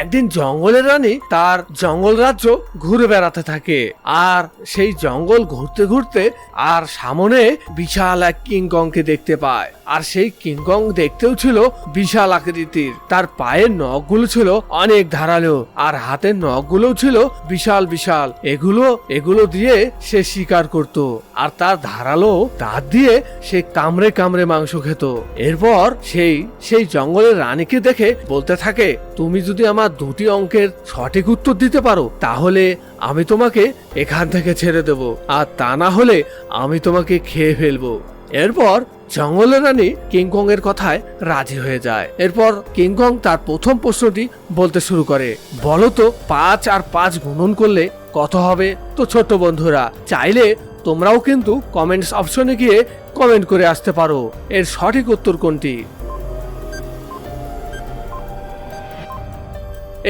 একদিন জঙ্গলের রানী তার জঙ্গল রাজ্য ঘুরে বেড়াতে থাকে। আর সেই জঙ্গল ঘুরতে ঘুরতে আর সামনে বিশাল এক কিংকংকে দেখতে পায়। আর সেই কিংকং দেখতেও ছিল বিশাল আকৃতির। তার পায়ের নখগুলো ছিল অনেক ধারালো আর হাতের নখগুলোও ছিল বিশাল বিশাল। এগুলো এগুলো দিয়ে সে শিকার করত আর তার ধারালো দাঁত দিয়ে সে কামড়ে কামড়ে মাংস খেত। এরপর সেই সেই জঙ্গলের রানীকে দেখে বলতে থাকে, তুমি যদি আমার দুটি অঙ্কের সঠিক উত্তর দিতে পারো, তাহলে আমি তোমাকে এখান থেকে ছেড়ে দেব। আর তা না হলে আমি তোমাকে খেয়ে ফেলব। এরপর জঙ্গলের রানী কিংকং এর কথায় রাজি হয়ে যায়। এরপর কিংকং তার প্রথম প্রশ্নটি বলতে শুরু করে। বলো তো, পাঁচ আর পাঁচ গুণন করলে কত হবে? তো ছোট্ট বন্ধুরা, চাইলে তোমরাও কিন্তু কমেন্টস অপশনে গিয়ে কমেন্ট করে আসতে পারো। এর সঠিক উত্তর কোনটি?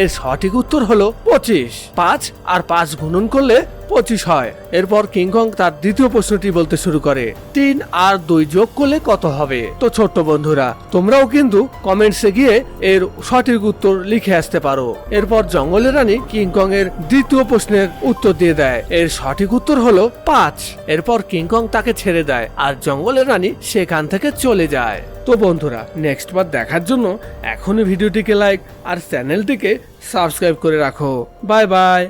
এর সঠিক উত্তর হলো পঁচিশ। পাঁচ আর পাঁচ গুণন করলে পঁচিশ হয়। এরপর কিংকং তার দ্বিতীয় প্রশ্নটি বলতে শুরু করে, তিন আর দুই যোগ করলে কত হবে? তো ছোট্ট বন্ধুরা, তোমরাও কিন্তু কমেন্টসে গিয়ে এর সঠিক উত্তর লিখে আসতে পারো। এরপর জঙ্গলের রানী কিংকং এর দ্বিতীয় প্রশ্নের উত্তর দিয়ে দেয়। এর সঠিক উত্তর হলো পাঁচ। এরপর কিংকং তাকে ছেড়ে দেয় আর জঙ্গলের রানী সেখান থেকে চলে যায়। তো বন্ধুরা নেক্সট বার দেখার জন্য এখনই ভিডিওটিকে লাইক আর চ্যানেলটিকে সাবস্ক্রাইব করে রাখো। Bye bye